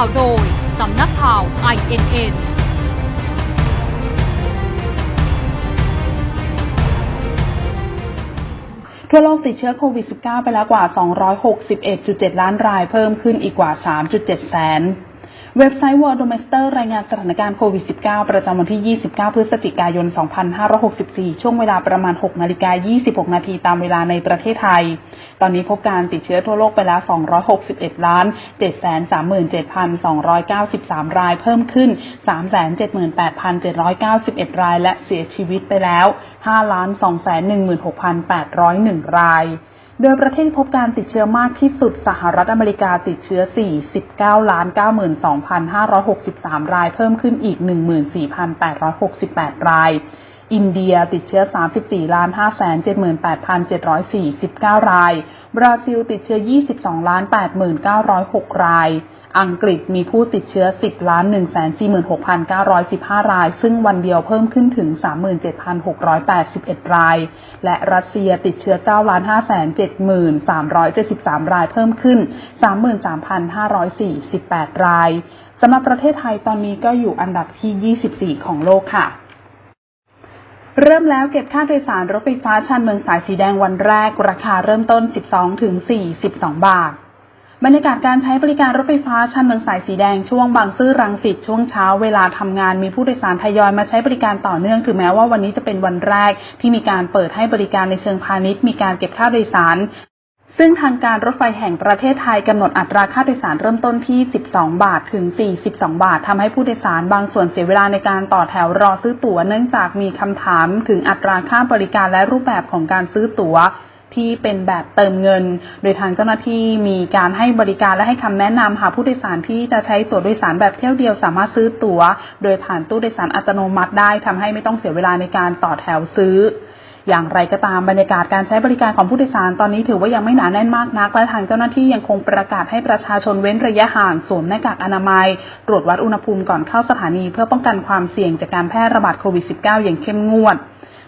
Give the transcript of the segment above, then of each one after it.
ข่าวโดย สำนักข่าว INN ทั่วโลกติดเชื้อโควิด -19 ไปแล้วกว่า 261.7 ล้านรายเพิ่มขึ้นอีกกว่า 3.7 แสน เว็บไซต์ World Domester รายงานสถานการณ์โควิด -19 ประจำวันที่ 29 พฤศจิกายน 2564 ช่วงเวลาประมาณ 6 นาฬิกา 26 นาทีตามเวลาในประเทศไทย ตอนนี้พบการติดเชื้อทั่วโลกไปแล้ว 261 ล้าน 737,293 ราย เพิ่มขึ้น 378,791 ราย และเสียชีวิตไปแล้ว5,216,801 ราย โดยประเทศที่พบการติดเชื้อมากที่สุดสหรัฐอเมริกาติดเชื้อ 49 ล้าน 92,563 ราย เพิ่มขึ้นอีก 14,868 ราย อินเดียติดเชื้อ 34ล้าน578,749 ราย บราซิลติดเชื้อ 22ล้าน8,906 ราย อังกฤษมีผู้ติดเชื้อ 10ล้าน146,915 ราย ซึ่งวันเดียวเพิ่มขึ้นถึง 37,681 ราย และรัสเซียติดเชื้อ9ล้าน573,373 ราย เพิ่มขึ้น 33,548 รายสำหรับประเทศไทยตอนนี้ก็อยู่อันดับที่ 24 ของโลกค่ะ เริ่มแล้วเก็บค่าโดยสารรถไฟฟ้าชานเมืองสายสีแดงวันแรก ราคาเริ่มต้น 12ถึง42 บาท บรรยากาศการใช้บริการรถไฟฟ้าชานเมืองสายสีแดงช่วงบางซื่อรังสิตช่วงเช้าเวลาทำงานมีผู้โดยสารทยอยมาใช้บริการต่อเนื่องถึงแม้ว่าวันนี้จะเป็นวันแรกที่มีการเปิดให้บริการในเชิงพาณิชย์มีการเก็บค่าโดยสาร ซึ่งทางการรถไฟแห่งประเทศไทยกำหนดอัตราค่าโดยสารเริ่มต้นที่ 12 บาทถึง 42 บาททำให้ผู้โดยสารบางส่วนเสียเวลาในการต่อแถวรอซื้อตั๋ว เนื่องจากมีคำถามถึงอัตราค่าบริการและรูปแบบของการซื้อตั๋วที่เป็นแบบเติมเงิน โดยทางเจ้าหน้าที่มีการให้บริการและให้คำแนะนำหากผู้โดยสารที่จะใช้ตั๋วโดยสารแบบเที่ยวเดียวสามารถซื้อตั๋ว โดยผ่านตู้โดยสารอัตโนมัติได้ทำให้ไม่ต้องเสียเวลาในการต่อแถวซื้อ อย่างไรก็ตามบรรยากาศการใช้บริการของผู้โดยสารตอนนี้ถือว่ายังไม่หนาแน่นมากนัก และทางเจ้าหน้าที่ยังคงประกาศให้ประชาชนเว้นระยะห่างสวมหน้ากากอนามัย ตรวจวัดอุณหภูมิก่อนเข้าสถานี เพื่อป้องกันความเสี่ยงจากการแพร่ระบาดโควิด -19 อย่างเข้มงวด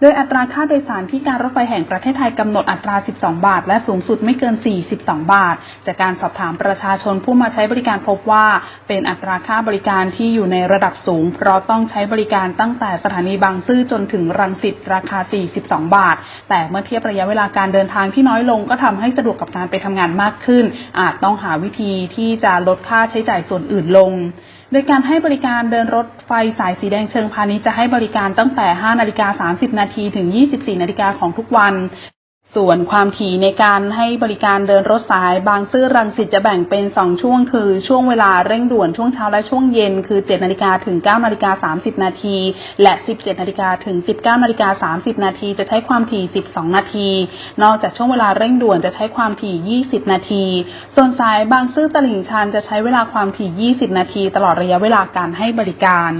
โดยอัตราค่าโดยสารที่การรถไฟแห่งประเทศไทยกำหนดอัตรา 12 บาท และสูงสุดไม่เกิน 42 บาท จากการสอบถามประชาชนผู้มาใช้บริการพบว่า เป็นอัตราค่าบริการที่อยู่ในระดับสูง เพราะต้องใช้บริการตั้งแต่สถานีบางซื่อจนถึงรังสิตราคา 42 บาท แต่เมื่อเทียบระยะเวลาการเดินทางที่น้อยลงก็ทำให้สะดวกกับการไปทำงานมากขึ้น อาจต้องหาวิธีที่จะลดค่าใช้จ่ายส่วนอื่นลง ดยการให้บริการเดินรถไฟสายสีแดงเชิงพาณิชย์จะให้บริการตั้งแต่ 5 นาฬิกา 30 นาทีถึง 24 นาฬิกาของทุกวัน ส่วนความถี่ในการให้บริการเดินรถสายบางซื่อรังสิตจะแบ่งเป็น 2 ช่วงคือช่วงเวลาเร่งด่วนช่วงเช้าและช่วงเย็น คือ 7นาฬิกาถึง 9นาฬิกา30 นาที และ 17นาฬิกาถึง 19นาฬิกา30 นาที จะใช้ความถี่ 12 นาที นอกจากช่วงเวลาเร่งด่วนจะใช้ความถี่ 20 นาที ส่วนสายบางซื่อตลิ่งชันจะใช้เวลาความถี่ 20 นาที ตลอดระยะเวลาการให้บริการ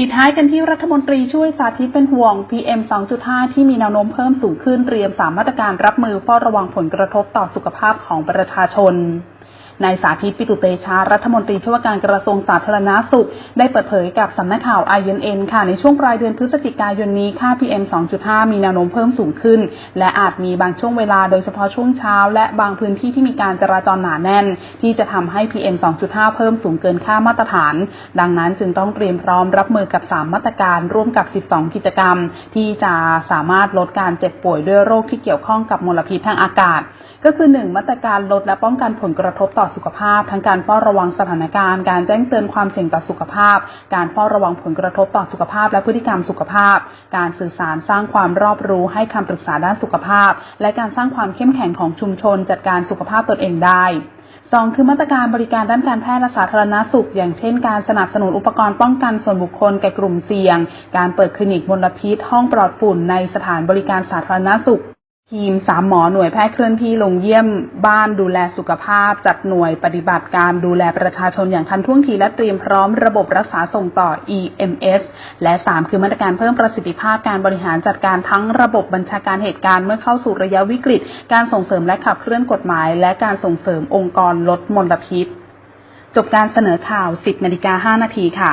ปิดท้ายกันที่รัฐมนตรีช่วยสาธิตเป็นห่วง PM 2.5 ที่มีแนวโน้มเพิ่มสูงขึ้นเตรียมสามมาตรการรับมือเฝ้าระวังผลกระทบต่อสุขภาพของประชาชน นายสาธิตปิตุเตชารัฐมนตรีช่วยวการกระทรวงสาธารณาสุข ได้เปิดเผยกับสำนักข่าว INN ค่ะในช่วงปลายเดือนพฤศจิกายนนี้ค่า PM 2.5 มีแนวโน้มเพิ่มสูงขึ้น และอาจมีบางช่วงเวลาโดยเฉพาะช่วงเช้า และบางพื้นที่ที่มีการจราจรหนาแน่น ที่จะทำให้ PM 2.5 เพิ่มสูงเกินค่ามาตรฐาน ดังนั้นจึงต้องเตรียมพร้อมรับมือกับ 3 มาตรการร่วมกับ 12 กิจกรรม ที่จะสามารถลดการเจ็บป่วยด้วยโรคที่เกี่ยวข้องกับมลพิษทางอากาศ ก็คือ 1 มาตรการลดและป้องกันผลกระทบต่อสุขภาพ ทั้งการเฝ้าระวังสถานการณ์ การแจ้งเตือนความเสี่ยงต่อสุขภาพ การเฝ้าระวังผลกระทบต่อสุขภาพและพฤติกรรมสุขภาพ การสื่อสารสร้างความรอบรู้ให้คำปรึกษาด้านสุขภาพ และการสร้างความเข้มแข็งของชุมชน จัดการสุขภาพตนเองได้สองคือมาตรการบริการด้านการแพทย์และสาธารณสุข อย่างเช่น การสนับสนุนอุปกรณ์ป้องกันส่วนบุคคลแก่กลุ่มเสี่ยง การเปิดคลินิกมลพิษ ห้องปลอดฝุ่นในสถานบริการสาธารณสุข ทีมสามหมอหน่วยแพทย์เคลื่อนที่ลงเยี่ยมบ้านดูแลสุขภาพ จัดหน่วยปฏิบัติการดูแลประชาชนอย่างทันท่วงทีและเตรียมพร้อมระบบรักษาส่งต่อ EMS และ 3 คือมาตรการเพิ่มประสิทธิภาพการบริหารจัดการทั้งระบบบัญชาการเหตุการณ์เมื่อเข้าสู่ระยะวิกฤต การส่งเสริมและขับเคลื่อนกฎหมาย และการส่งเสริมองค์กรลดมลพิษ จบการเสนอข่าว 10นาฬิกา5นาทีค่ะ